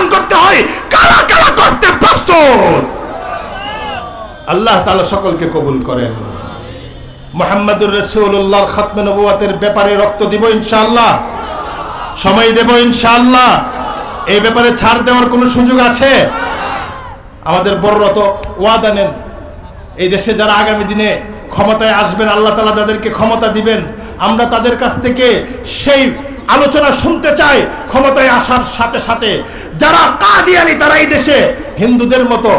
প্রমাণ করতে হয়, কারা কারা করতে প্রস্তুত? আল্লাহ তাআলা সকলকে কবুল করেন। মোহাম্মদুর রসুল্লাহর খাতমে নবুয়াতের ব্যাপারে রক্ত দিব ইনশাআল্লাহ। সময় দেব ইনশাআল্লাহ। এই ব্যাপারে ছাড় দেওয়ার কোনো সুযোগ আছে? আমাদের বড়রত ওয়াদা নেন। এই দেশে যারা আগামী দিনে ক্ষমতায় আসবেন, আল্লাহ তালা যাদেরকে ক্ষমতা দিবেন। আমরা তাদের কাছ থেকে সেই আলোচনা শুনতে চায়, ক্ষমতায় আসার সাথে সাথে যারা কাদিয়ানি তারা এই দেশে হিন্দুদের মতো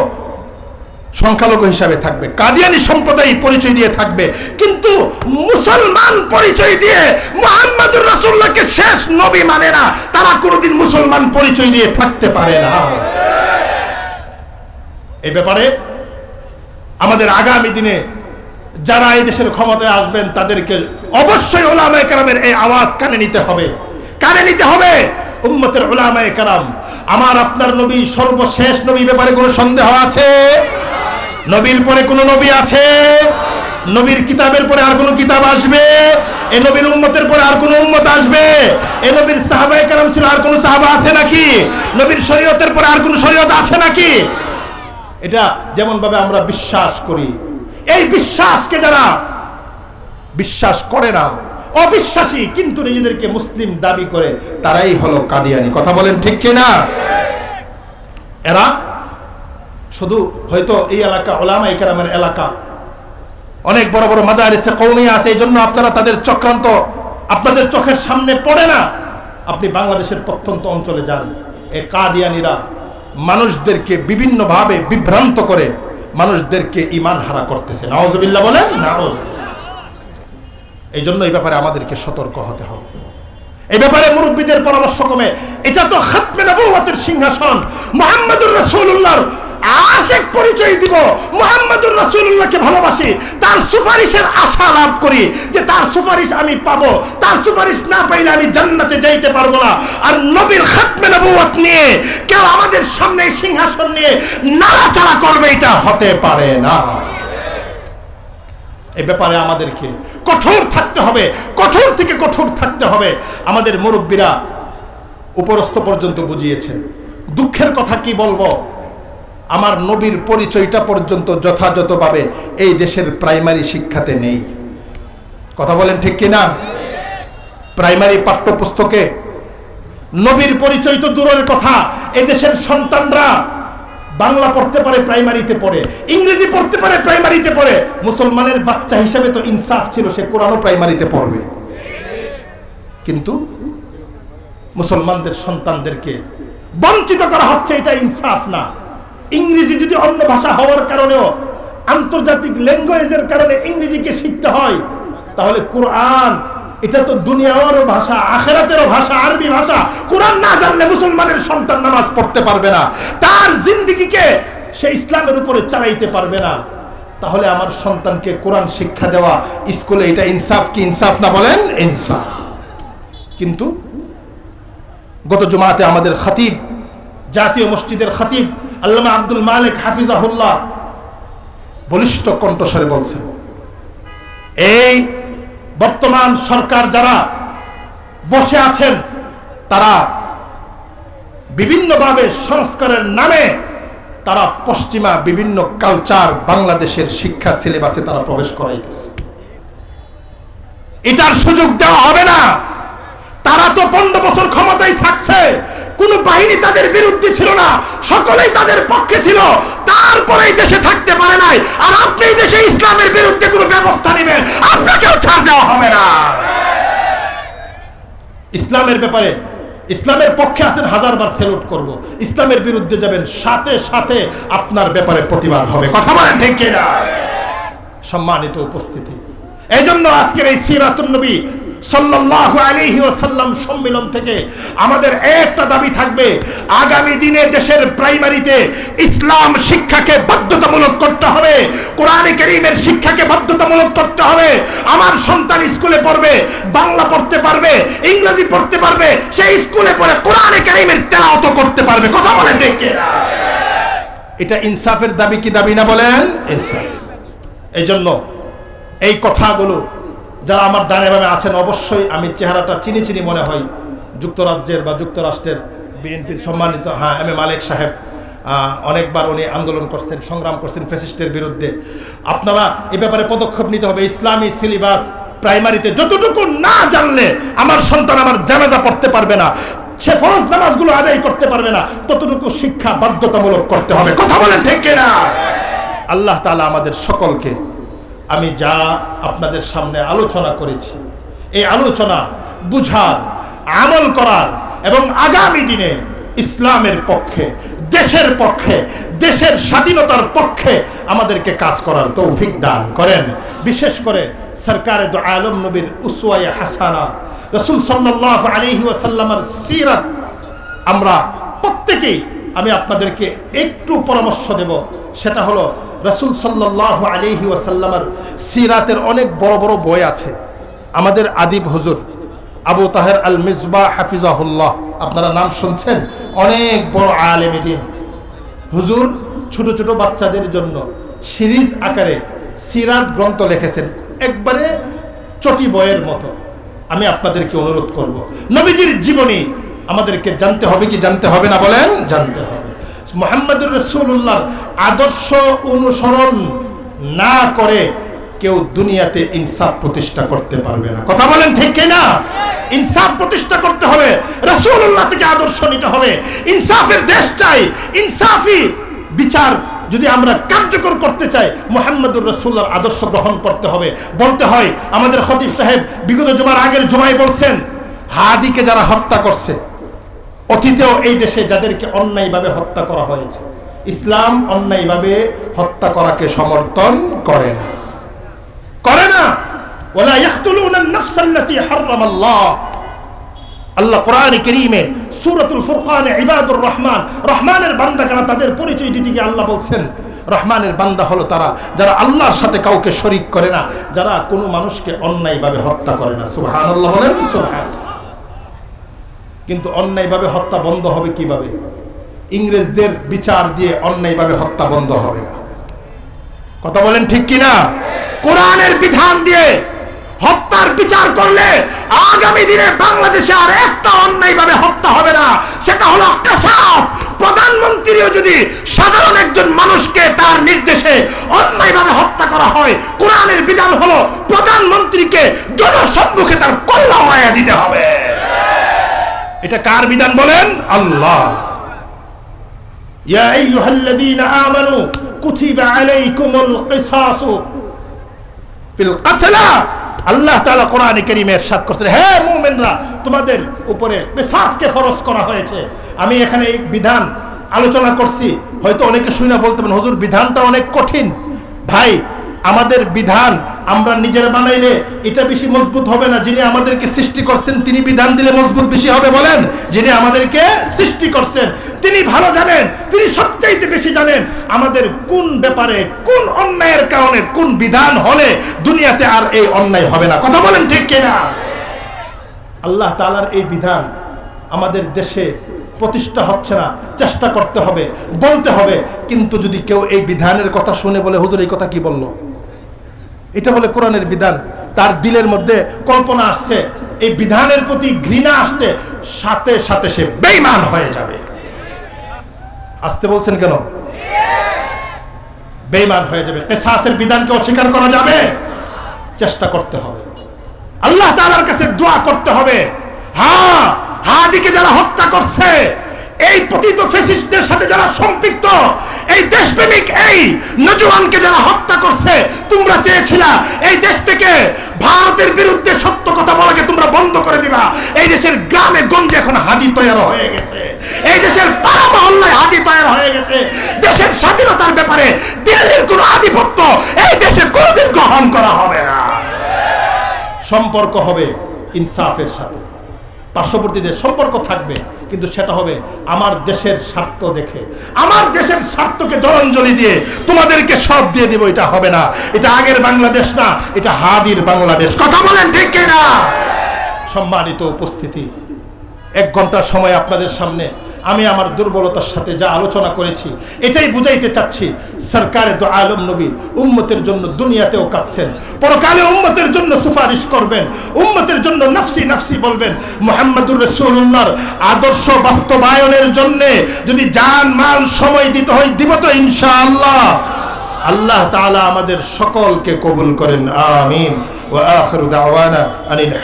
সংখ্যালঘু হিসাবে থাকবে, কাদিয়ানি সম্প্রদায় পরিচয় দিয়ে থাকবে। কিন্তু মুসলমান পরিচয় দিয়ে মোহাম্মদুর রাসূলুল্লাহকে শেষ নবী মানে না, তারা কোনোদিন মুসলমান পরিচয় দিয়ে থাকতে পারে না। এ ব্যাপারে আমাদের আগামী দিনে যারা এই দেশের ক্ষমতায় আসবেন, তাদেরকে অবশ্যই ওলামায়ে কেরামের এই আওয়াজ কানে নিতে হবে। কানে নিতে হবে, উম্মতের ওলামায়ে কেরাম। আমার আপনার নবী, সর্বশেষ নবী ব্যাপারে কোনো সন্দেহ আছে? নবীর পরে কোনো নবী আছে? নবীর কিতাবের পরে আর কোনো কিতাব আসবে? এ নবীর উম্মতের পরে আর কোনো উম্মত আসবে? এ নবীর সাহাবায়ে কেরাম ছিল আর কোনো সাহাবা আছে নাকি? নবীর শরীয়তের পরে আর কোনো শরীয়ত আছে নাকি? এটা যেমন ভাবে আমরা বিশ্বাস করি এই বিশ্বাসকে যারা বিশ্বাস করে না, অবিশ্বাসী, কিন্তু নিজেদেরকে মুসলিম দাবি করে, তারাই হলো কাদিয়ানি। কথা বলেন ঠিক কিনা? এরা শুধু হয়তো এই এলাকা ওলামা ইকরামের এলাকা। অনেক বড় বড় মাদারিসে কৌমি আছে, এই জন্য আপনারা তাদের চক্রান্ত, আপনাদের চোখের সামনে পড়ে না। আপনি বাংলাদেশের প্রত্যন্ত অঞ্চলে যান। এ কাদিয়ানিরা মানুষদেরকে বিভিন্নভাবে বিভ্রান্ত করে মানুষদেরকে ইমান হারা করতেছে। নওয়াজবিল্লাহ বলেন? নাউজ এই জন্য এই ব্যাপারে আমাদেরকে সতর্ক হতে হবে। এই ব্যাপারে মুরব্বীদের পরামর্শ কমে। এটা তো খাতমে নবুয়তের সিংহাসন। মোহাম্মদুর রাসূলুল্লাহর আশেক পরিচয় দিব, মুহাম্মদুর রাসূলুল্লাহকে ভালোবাসি, তার সুপারিশের আশা লাভ করি যে তার সুপারিশ আমি পাবো। তার সুপারিশ না পাইলে আমি জান্নাতে যাইতে পারব না। আর নবীর খাতমে নবুয়ত নিয়ে, কেউ আমাদের সামনে সিংহাসন নিয়ে নাড়াচাড়া করবে, এটা হতে পারে না। এই ব্যাপারে আমাদেরকে কঠোর থাকতে হবে, কঠোর থেকে কঠোর থাকতে হবে। আমাদের মুরব্বীরা উপরস্থ পর্যন্ত বুঝিয়েছেন। দুঃখের কথা কি বলব? আমার নবীর পরিচয়টা পর্যন্ত যথাযথভাবে এই দেশের প্রাইমারি শিক্ষাতে নেই। কথা বলেন ঠিক কিনা? প্রাইমারি পাঠ্যপুস্তকে নবীর পরিচয় তো দূরের কথা এই দেশের সন্তানরা বাংলা পড়তে পারে প্রাইমারিতে পড়ে, ইংরেজি পড়তে পারে প্রাইমারিতে পড়ে, মুসলমানের বাচ্চা হিসেবে তো ইনসাফ ছিল, সে কোরআনও প্রাইমারিতে পড়বে। কিন্তু মুসলমানদের সন্তানদেরকে বঞ্চিত করা হচ্ছে, এটা ইনসাফ না। ইংরেজি যদি অন্য ভাষা হওয়ার কারণেও আন্তর্জাতিক ল্যাঙ্গুয়েজের কারণে ইংরেজিকে শিখতে হয়, তাহলে কোরআন, এটা তো দুনিয়ারও ভাষা, আখেরাতেরও ভাষা, আরবি ভাষা। কোরআন না জানলে মুসলমানের সন্তান নামাজ পড়তে পারবে না। তার জিন্দিগিকে সে ইসলামের উপরে চালাইতে পারবে না। তাহলে আমার সন্তানকে কোরআন শিক্ষা দেওয়া, স্কুলে এটা ইনসাফ কি ইনসাফ না বলেন? ইনসাফ। কিন্তু গত জমাতে আমাদের খাতিব, জাতীয় মসজিদের খতিব আল্লামা আব্দুল মালিক হাফিজাহুল্লাহ বলিষ্ঠ কণ্ঠস্বরে বলছেন, এই বর্তমান সরকার যারা বসে আছেন, তারা বিভিন্নভাবে সংস্কারের নামে তারা পশ্চিমা বিভিন্ন কালচার বাংলাদেশের শিক্ষা সিলেবাসে তারা প্রবেশ করাইতেছে। এটার সুযোগ দেওয়া হবে না। তারা তো পনেরো বছর ক্ষমতায় থাকছে। কোন বাহিনী তাদের বিরুদ্ধে ছিল না। সকলেই তাদের পক্ষে ছিল। তারপরে দেশে থাকতে পারে নাই। আর আপনি দেশে ইসলামের বিরুদ্ধে কোনো ব্যবস্থা নেবেন, আপনাকেও ছাড় দেওয়া হবে না। ইসলামের ব্যাপারে, ইসলামের পক্ষে আছেন হাজারবার সেলুট করব। ইসলামের বিরুদ্ধে যাবেন, সাথে সাথে আপনার ব্যাপারে প্রতিবাদ হবে। কথা বলেন ঠিক সম্মানিত উপস্থিতি। এই জন্য আজকের এই সিরাতুন নবী সাল্লাল্লাহু আলাইহি ওয়াসাল্লাম সম্মেলন থেকে আমাদের একটা দাবি থাকবে, আগামী দিনে দেশের প্রাইমারিতে ইসলাম শিক্ষাকে বাধ্যতামূলক করতে হবে, কোরআনে কারীমের শিক্ষাকে বাধ্যতামূলক করতে হবে, আমার সন্তান স্কুলে পড়বে, বাংলা পড়তে পারবে, ইংরেজি পড়তে পারবে, সেই স্কুলে পড়ে কোরআনে কারীমের তেলাওয়াত করতে পারবে। কথা বলেন দেখে এটা ইনসাফের দাবি কি দাবি না বলেন? ইনসাফ। এই জন্য এই কথাগুলো যারা আমার ডানে বামে আছেন, অবশ্যই আমি চেহারাটা চিনি চিনি মনে হয় যুক্তরাজ্যের বা যুক্তরাষ্ট্রের বিএনপির সম্মানিত হ্যাঁ এম এ মালিক সাহেব অনেকবার উনি আন্দোলন করছেন, সংগ্রাম করছেন ফ্যাসিস্টের বিরুদ্ধে। আপনারা এ ব্যাপারে পদক্ষেপ নিতে হবে, ইসলামী সিলেবাস, প্রাইমারিতে যতটুকু না জানলে আমার সন্তান আমার জানাজা পড়তে পারবে না, সে ফরজ নামাজগুলো আদায় করতে পারবে না, ততটুকু শিক্ষা বাধ্যতামূলক করতে হবে। কথা বলেন ঠিক না আল্লাহ তাআলা আমাদের সকলকে আমি যা আপনাদের সামনে আলোচনা করেছি, এই আলোচনা বুঝার, আমল করার এবং আগামী দিনে ইসলামের পক্ষে, দেশের পক্ষে, দেশের স্বাধীনতার পক্ষে আমাদেরকে কাজ করার তৌফিক দান করেন। বিশেষ করে সরকারে দো আলম নবীর উসওয়ায়ে হাসানা, রসুল সাল্লাল্লাহু আলাইহি ওয়াসাল্লামের সিরাত আমরা প্রত্যেকেই, আমি আপনাদেরকে একটু পরামর্শ দেব, সেটা হলো রসুল সাল্লাহ আলিহি ওয়াসাল্লামার সিরাতের অনেক বড় বড় বই আছে। আমাদের আদিব হজুর আবু তাহের আল মিসবা হাফিজাহুল্লাহ, আপনারা নাম শুনছেন? অনেক বড় আলেম দিন হুজুর, ছোট ছোট বাচ্চাদের জন্য সিরিজ আকারে সিরাত গ্রন্থ লিখেছেন, একবারে চটি বইয়ের মতো। আমি আপনাদেরকে অনুরোধ করব, নবীজির জীবনী আমাদেরকে জানতে হবে কি জানতে হবে না বলেন? জানতে হবে। মোহাম্মদুর রসুল্লাহ আদর্শ অনুসরণ না করে কেউ দুনিয়াতে ইনসাফ প্রতিষ্ঠা করতে পারবে না। কথা বলেন ঠিক না ইনসাফ প্রতিষ্ঠা করতে হবে রসুল্লাহ থেকে আদর্শ নিতে হবে। ইনসাফের দেশ চাই, ইনসাফি বিচার যদি আমরা কার্যকর করতে চাই, মোহাম্মদুর রসুল্লার আদর্শ গ্রহণ করতে হবে। বলতে হয়, আমাদের খতিব সাহেব বিগত জমার আগের জমায় বলছেন, হাদিকে যারা হত্যা করছে অতীতেও এই দেশে যাদেরকে অন্যায়ভাবে হত্যা করা হয়েছে, ইসলাম অন্যায়ভাবে হত্যা করাকে সমর্থন করে না। করে না। ওলা ইয়াকতুলুনা আন-নাফস হারামাল্লাহ। আল্লাহ কোরআনে কারীমে সূরাতুল ফুরকানে ইবাদুর রহমান, রহমানের বান্দা কারা তাদের পরিচয় গিয়ে আল্লাহ বলছেন? রহমানের বান্দা হলো তারা যারা আল্লাহর সাথে কাউকে শরীক করে না, যারা কোনো মানুষকে অন্যায়ভাবে হত্যা করে না। সুবহানাল্লাহ বলেন সুবহান কিন্তু অন্যায়ভাবে হত্যা বন্ধ হবে কীভাবে? ইংরেজদের বিচার দিয়ে অন্যায়ভাবে হত্যা বন্ধ হবে না। কথা বলেন ঠিক কিনা? কোরআনের বিধান দিয়ে হত্যার বিচার করলে আগামী দিনে বাংলাদেশে আর একটা অন্যায়ভাবে হত্যা হবে না। সেটা হলো কাসাস প্রধানমন্ত্রীও যদি সাধারণ একজন মানুষকে তার নির্দেশে অন্যায়ভাবে হত্যা করা হয়, কোরআনের বিধান হলো প্রধানমন্ত্রীকে জনসম্মুখে তার কল্লা দিতে হবে। এটা কার বিধান বলেন আল্লাহ يا أيها الذين آمنوا كتب عليكم القصاص في القتلى আল্লাহ তাআলা কোরআনে কারীমে ارشاد করছেন হে মুমিনরা তোমাদের উপরে কিসাসকে ফরজ করা হয়েছে আমি এখানে এই বিধান আলোচনা করছি হয়তো অনেকে শুনে বলতে পারেন হুজুর বিধানটা অনেক কঠিন ভাই আমাদের বিধান আমরা নিজেরা বানাইলে এটা বেশি মজবুত হবে না। যিনি আমাদেরকে সৃষ্টি করছেন, তিনি বিধান দিলে মজবুত বেশি হবে বলেন। যিনি আমাদেরকে সৃষ্টি করছেন, তিনি ভালো জানেন, তিনি সবচাইতে বেশি জানেন আমাদের কোন ব্যাপারে, কোন অন্যায়ের কারণে, কোন বিধান হলে দুনিয়াতে আর এই অন্যায় হবে না। কথা বলেন ঠিক কিনা? আল্লাহ তাআলার এই বিধান আমাদের দেশে প্রতিষ্ঠা হচ্ছে না, চেষ্টা করতে হবে, বলতে হবে। কিন্তু যদি কেউ এই বিধানের কথা শুনে বলে, হুজুর, এই কথা কি বলল? এটা বলে কোরআনের বিধান। তার দিলের মধ্যে কল্পনা আসছে, এই বিধানের প্রতি ঘৃণা আসছে সাথে সাথে সে বেইমান হয়ে যাবে। আসতে বলছেন কেন? বেইমান হয়ে যাবে। কেসাসের বিধানকে অস্বীকার করা যাবে? চেষ্টা করতে হবে। আল্লাহ তাআলার কাছে দোয়া করতে হবে। হ্যাঁ হাদিকে যারা হত্যা করছে, এই পতিত ফেসিস্টদের সাথে যারা সম্পৃক্ত এই দেশপ্রেমিক এই নজওয়ানকে যারা হত্যা করছে, তোমরা চেয়েছিলা এই দেশ থেকে ভারতের বিরুদ্ধে সত্য কথা বলাকে তোমরা বন্ধ করে দিবা। এই দেশের গ্রামে গঞ্জে এখন হাদি তৈরি হয়ে গেছে। এই দেশের পাড়া মহল্লায় হাদি তৈরি হয়ে গেছে। দেশের স্বাধীনতার ব্যাপারে দিল্লির কোনো আধিপত্য এই দেশে কোনোদিন গ্রহণ করা হবে না। সম্পর্ক হবে ইনসাফের সাথে। পার্শ্ববর্তীদের সম্পর্ক থাকবে, কিন্তু সেটা হবে আমার দেশের স্বার্থ দেখে। আমার দেশের স্বার্থকে জলাঞ্জলি দিয়ে তোমাদেরকে সব দিয়ে দিব, এটা হবে না। এটা আগের বাংলাদেশ না, এটা হাদির বাংলাদেশ। কথা বলেন ঠিক না সম্মানিত উপস্থিতি। এক ঘণ্টা সময় আপনাদের সামনে আমি আমার দুর্বলতার সাথে যা আলোচনা করেছি, এটাই বুঝাইতে চাচ্ছি, সরকারে তো আলম নবী উম্মতের জন্য দুনিয়াতেও কাঁদছেন, পরকালে উম্মতের জন্য সুপারিশ করবেন, উম্মতের জন্য নফসি নফসি বলবেন, মোহাম্মদুর রসুল্লাহর আদর্শ বাস্তবায়নের জন্য যদি জান, মাল, সময় দিতে হয়, দিব তো ইনশাআল্লাহ। আল্লাহ তাআলা আমাদের সকলকে কবুল করেন, আমিন। ওয়া আখিরু দাওয়ানা আনিল